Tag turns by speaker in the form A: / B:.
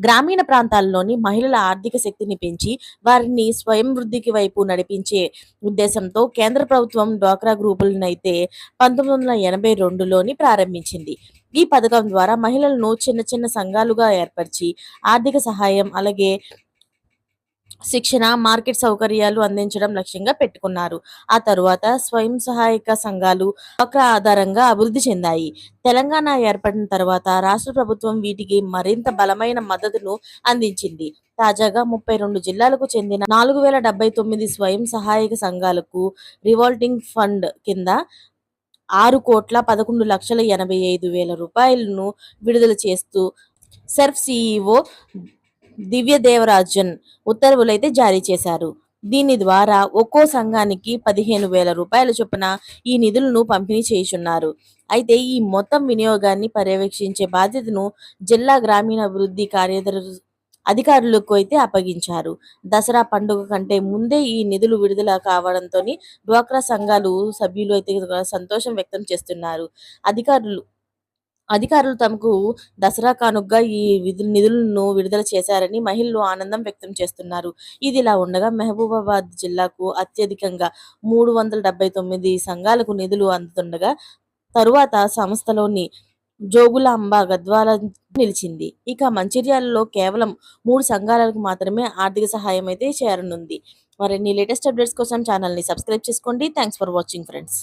A: గ్రామీణ ప్రాంతాల్లోని మహిళల ఆర్థిక శక్తిని పెంచి వారిని స్వయం వృద్ధికి వైపు నడిపించే ఉద్దేశంతో కేంద్ర ప్రభుత్వం డ్వాక్రా గ్రూపులనైతే పంతొమ్మిది వందల ఎనభై రెండులోని ప్రారంభించింది. ఈ పథకం ద్వారా మహిళలను చిన్న చిన్న సంఘాలుగా ఏర్పరిచి ఆర్థిక సహాయం అలాగే శిక్షణ మార్కెట్ సౌకర్యాలు అందించడం లక్ష్యంగా పెట్టుకున్నారు. ఆ తరువాత స్వయం సహాయక సంఘాలు ఒక ఆధారంగా అభివృద్ధి చెందాయి. తెలంగాణ ఏర్పడిన తర్వాత రాష్ట్ర ప్రభుత్వం వీటికి మరింత బలమైన మద్దతును అందించింది. తాజాగా ముప్పై రెండు జిల్లాలకు చెందిన నాలుగు వేల డెబ్బై తొమ్మిది స్వయం సహాయక సంఘాలకు రివాల్టింగ్ ఫండ్ కింద ఆరు కోట్ల పదకొండు లక్షల ఎనభై ఐదు వేల రూపాయలను విడుదల చేస్తూ సెర్ఫ్ సిఇఓ దివ్యదేవరాజన్ ఉత్తర్వులైతే జారీ చేశారు. దీని ద్వారా ఒక్కో సంఘానికి పదిహేను వేల రూపాయల చొప్పున ఈ నిధులను పంపిణీ చేయుచున్నారు. అయితే ఈ మొత్తం వినియోగాన్ని పర్యవేక్షించే బాధ్యతను జిల్లా గ్రామీణాభివృద్ధి కార్యదర్శి అధికారులకు అయితే అప్పగించారు. దసరా పండుగ కంటే ముందే ఈ నిధులు విడుదల కావడంతో డ్వాక్రా సంఘాలు సభ్యులు అయితే సంతోషం వ్యక్తం చేస్తున్నారు. అధికారులు అధికారులు తమకు దసరా కానుగ్గా ఈ నిధులను విడుదల చేశారని మహిళలు ఆనందం వ్యక్తం చేస్తున్నారు. ఇది ఇలా ఉండగా మహబూబాబాద్ జిల్లాకు అత్యధికంగా మూడు వందల డెబ్బై తొమ్మిది సంఘాలకు నిధులు అందుతుండగా తరువాత సంస్థలోని జోగులాంబ గద్వాల నిలిచింది. ఇక మంచిర్యాలలో కేవలం మూడు సంఘాలకు మాత్రమే ఆర్థిక సహాయం అయితే చేరనుంది. మరిన్ని లేటెస్ట్ అప్డేట్స్ కోసం ఛానల్ని సబ్స్క్రైబ్ చేసుకోండి. Thanks for watching friends.